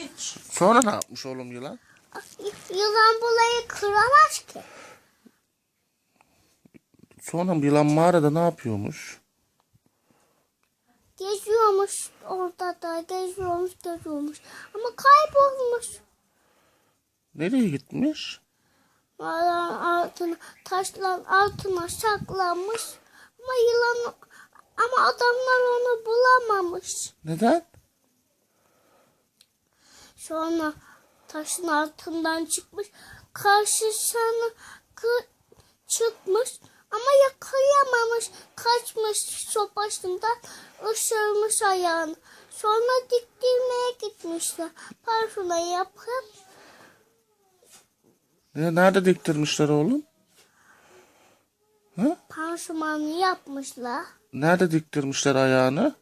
Hiç. Sonra ne yapmış oğlum yılan? Yılan bulayı kıramaz ki. Sonra yılan mağarada ne yapıyormuş? Geziyormuş orada da geziyormuş geziyormuş. Ama kaybolmuş. Nereye gitmiş? Mağaranın altına, taşların altına saklanmış. Ama yılan ama adamlar onu bulamamış. Neden? Sonra taşın altından çıkmış. Karşısına çıkmış ama yakalayamamış. Kaçmış sopasından ısırmış ayağını. Sonra diktirmeye gitmişler. Parsona yapıp Ne- Nerede diktirmişler oğlum? Hı? pansumanı yapmışlar. Nerede diktirmişler ayağını?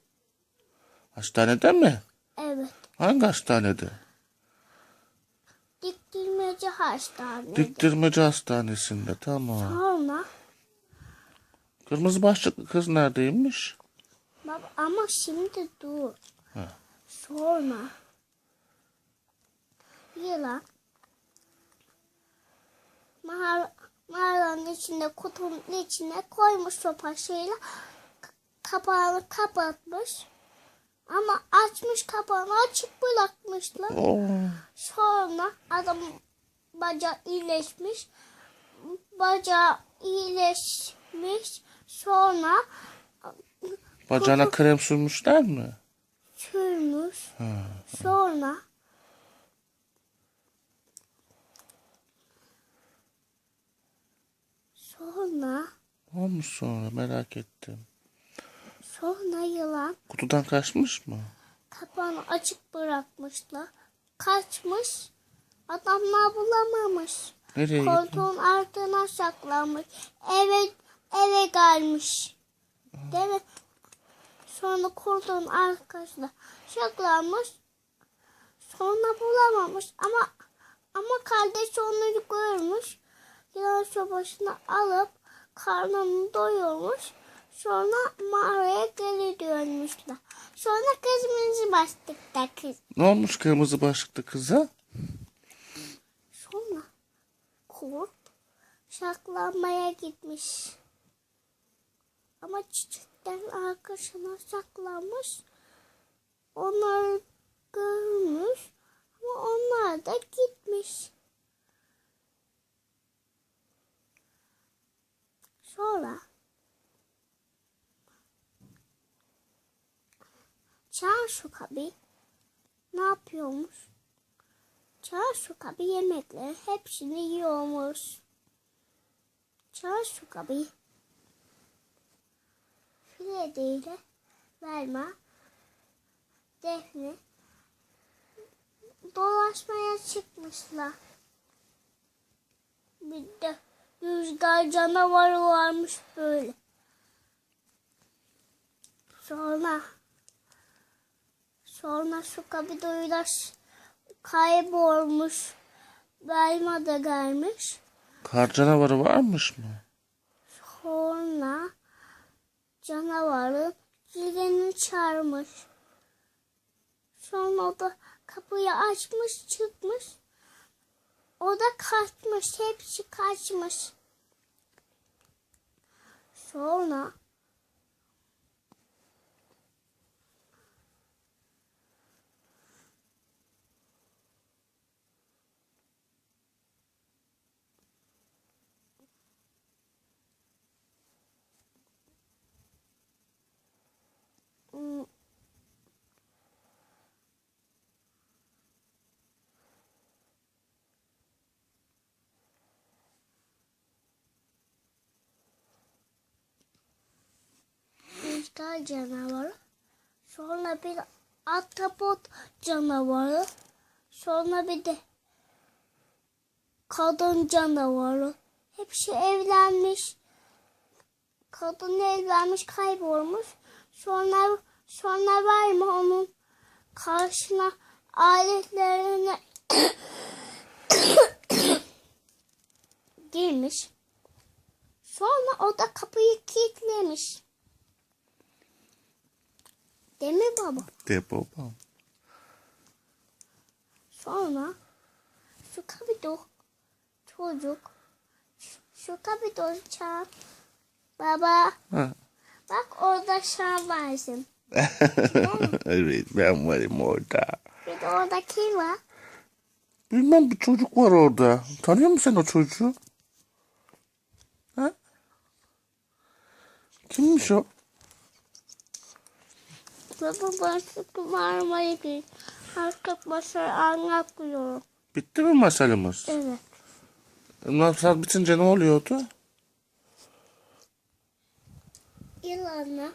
Hastanede mi? Evet. Hangi hastanede? Diktirmeci hastanede. Diktirmeci hastanesinde tamam. Sonra Kırmızı başlıklı kız neredeymiş? baba ama şimdi dur. Ha. Sonra yılan mağara, mağaranın içinde kutunun içine koymuş sopasıyla k- kapağını kapatmış. Ama açmış kapağını açık bırakmışlar. Oo. Sonra adam bacağı iyileşmiş. Bacağı iyileşmiş. Sonra Bacağına krem sürmüşler mi? sürmüş. Sonra sonra Ne olmuş sonra merak ettim. Sonra yılan Kutudan kaçmış mı? kapağını açık bırakmışlar. Kaçmış. Adamlar bulamamış. Nereye gitti? Koltuğun altına saklanmış. Eve eve gelmiş. Mi? Sonra koltuğun arkasına saklanmış. Sonra bulamamış ama ama kardeşi onu görmüş. Yılan sobasını alıp karnını doyurmuş. Sonra mağaraya geri dönmüşler. Sonra kızımızı bastık da kız. Ne olmuş kırmızı başlıklı kıza? Sonra kurt saklanmaya gitmiş. Ama çiçeklerin arkasına saklanmış. Onları görmüş ama onlar da gitmiş. Sonra Çarşı kabi ne yapıyormuş? Çarşı kabı yemeklerin hepsini yiyormuş. Çarşı kabı Frede ile Defne dolaşmaya çıkmışlar. Bir de rüzgar canavarı varmış böyle. Sonra sonra şu kabidayla kaybolmuş. Belma da gelmiş. Kar canavarı varmış mı? Sonra canavarı zilini çağırmış. Sonra o da kapıyı açmış çıkmış. O da kaçmış. Hepsi kaçmış. Sonra rüzgar canavarı, sonra bir ahtapot canavarı, sonra bir de kadın canavarı. Hepsi evlenmiş. Kadın evlenmiş, kaybolmuş. Sonra sonra var mı onun karşına aletlerine girmiş. Sonra o da kapıyı kilitlemiş. Değil mi baba? De babam. Sonra şu kapıda çocuk şu kapıda çağır. Baba Ha. bak orada şan varsın. evet ben varım orada. Bir de orada kim var? Bilmem bir çocuk var orada. Tanıyor musun sen o çocuğu? Ha? Kimmiş o? Baba ben çünkü marmara gibi. Artık masal anlatmıyorum. Bitti mi masalımız? Evet. Masal bitince ne oluyordu? Yılanla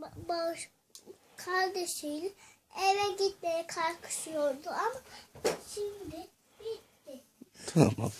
ba- bağış kardeşiyle eve gitmeye kalkışıyordu ama şimdi bitti. Tamam.